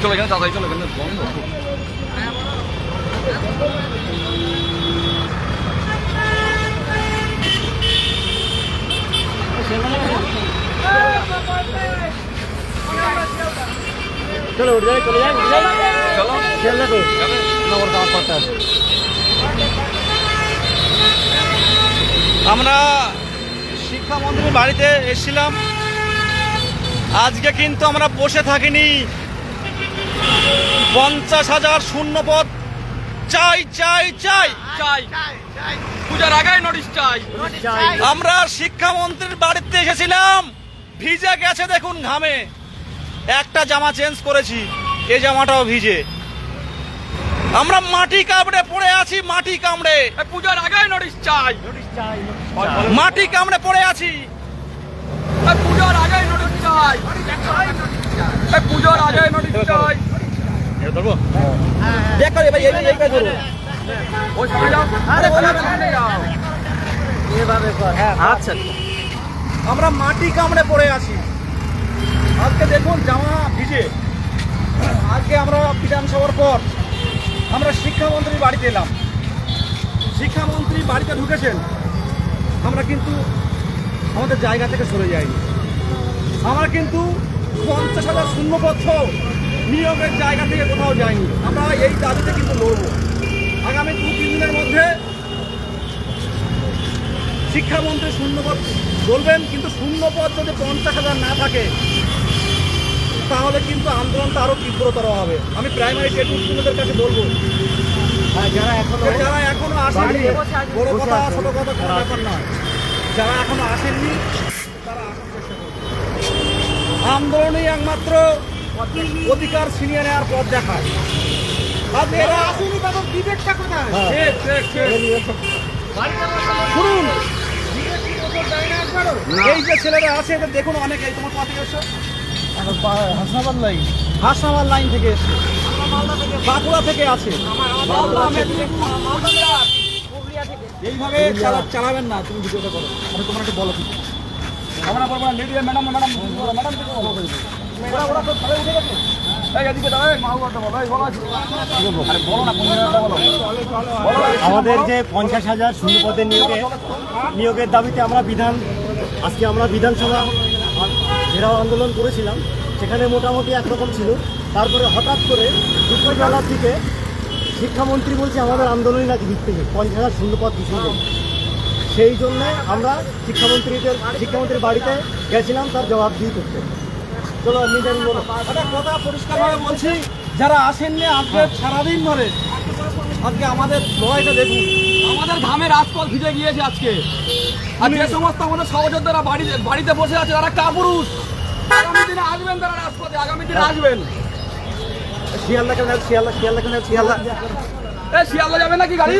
চলো এখানে তাড়াতাড়ি চলো এখানে বন্ধ চলো উঠে যাই চলে যাই চলো খেললে তো? না ওর কাজ করতে আছে আমরা শিক্ষামন্ত্রীর বাড়িতে এসেছিলাম আজকে কিন্তু আমরা বসে থাকিনি পঞ্চাশ হাজার শূন্য পদ চাই চাই। চাই চাই পূজার আগাই নোটিশ চাই। চাই। আমরা শিক্ষামন্ত্রীর বাড়িতে এসেছিলাম। ভিজে গেছে দেখুন ঘামে। একটা জামা চেঞ্জ করেছি এ জামাটাও ভিজে। আমরা মাটি কামড়ে পড়ে আছি মাটি কামড়ে। পূজার আগাই নোটিশ চাই। চাই মাটি কামড়ে পড়ে আছি। পূজার আগাই নোটিশ চাই। পূজার আগাই নোটিশ চাই। ধরবো? দেখ করে ভাই এই এই কাজ ওই সামনে যাও আরে ওই ওখানে সামনে যাও এভাবে কর হ্যাঁ। আচ্ছা। আমরা মাটি কামড়ে পড়ে আছি। আজকে দেখুন জামা ভিজে। আজকে আমরা বিধানসভার পর আমরা শিক্ষামন্ত্রীর বাড়িতে এলাম। শিক্ষামন্ত্রী বাড়িতে ঢুকেছেন। আমরা কিন্তু আমাদের জায়গা থেকে সরে যাইনি। আমরা কিন্তু পঞ্চাশ হাজার শূন্যপত্র নিয়োগের জায়গা থেকে কোথাও যায়নি। আমরা এই দাবিতে কিন্তু লড়ব। আগামী দু তিন দিনের মধ্যে শিক্ষামন্ত্রী শূন্যপদ বলবেন কিন্তু শূন্যপদ যদি পঞ্চাশ হাজার না থাকে তাহলে কিন্তু আন্দোলনটা আরও তীব্রতর হবে। আমি প্রাইমারি টেট স্কুলদের কাছে বলব। হ্যাঁ যারা এখনও যারা এখনও বাড়িতে বড় কথা। ছোট কথা কোনো ব্যাপার নয়। যারা এখনও আসেননি তারা আসার চেষ্টা করবে। আন্দোলনই একমাত্র অধিকার ছিনিয়ে নেওয়ার পথ দেখায়। হ্যাঁ। ঠিক ঠিক ঠিক শুনুন। এই যে ছেলেরা আছে দেখুন তোমার থেকে হাসনাবাদ লাইন। হাসনাবাদ লাইন থেকে এসছে বাঁকুড়া থেকে আছে। এইভাবে চালা- চালাবেন না তুমি ভিডিওটা করো। আমি তোমার একটু বলো। আমরা বলব না লেডি ম্যাডাম ম্যাডাম ম্যাডাম আমাদের যে পঞ্চাশ হাজার শূন্য পদের নিয়োগে নিয়োগের দাবিতে আমরা বিধান আজকে আমরা বিধানসভা ঘেরাও আন্দোলন করেছিলাম। সেখানে মোটামুটি একরকম ছিল। তারপরে হঠাৎ করে দুপুরবেলার দিকে শিক্ষামন্ত্রী বলছে, আমাদের আন্দোলনই নাকি ভিত্তিকে পঞ্চাশ হাজার শূন্য পদ বিষয় সেই জন্য আমরা শিক্ষামন্ত্রীদের শিক্ষামন্ত্রীর বাড়িতে গেছিলাম, তার জবাব দিয়ে করতে। চলো নিজের কথা পরিষ্কারভাবে বলছি যারা আসেননি আজকে সারাদিন ধরে আজকে আমাদের লড়াইটা দেখুন। আমাদের ঘামে রাজপথ ভিজে গিয়েছে আজকে। আর যে সমস্ত আমাদের সহযোদ্ধারা বাড়িতে বাড়িতে বসে আছে তারা কাপুরুষ। আগামী দিনে আসবেন তারা রাজপথে আগামী দিনে আসবেন। শিয়ালদা কেন শিয়ালদা শিয়ালদা কেন শিয়ালদা এ শিয়ালদা যাবে নাকি গাড়ি?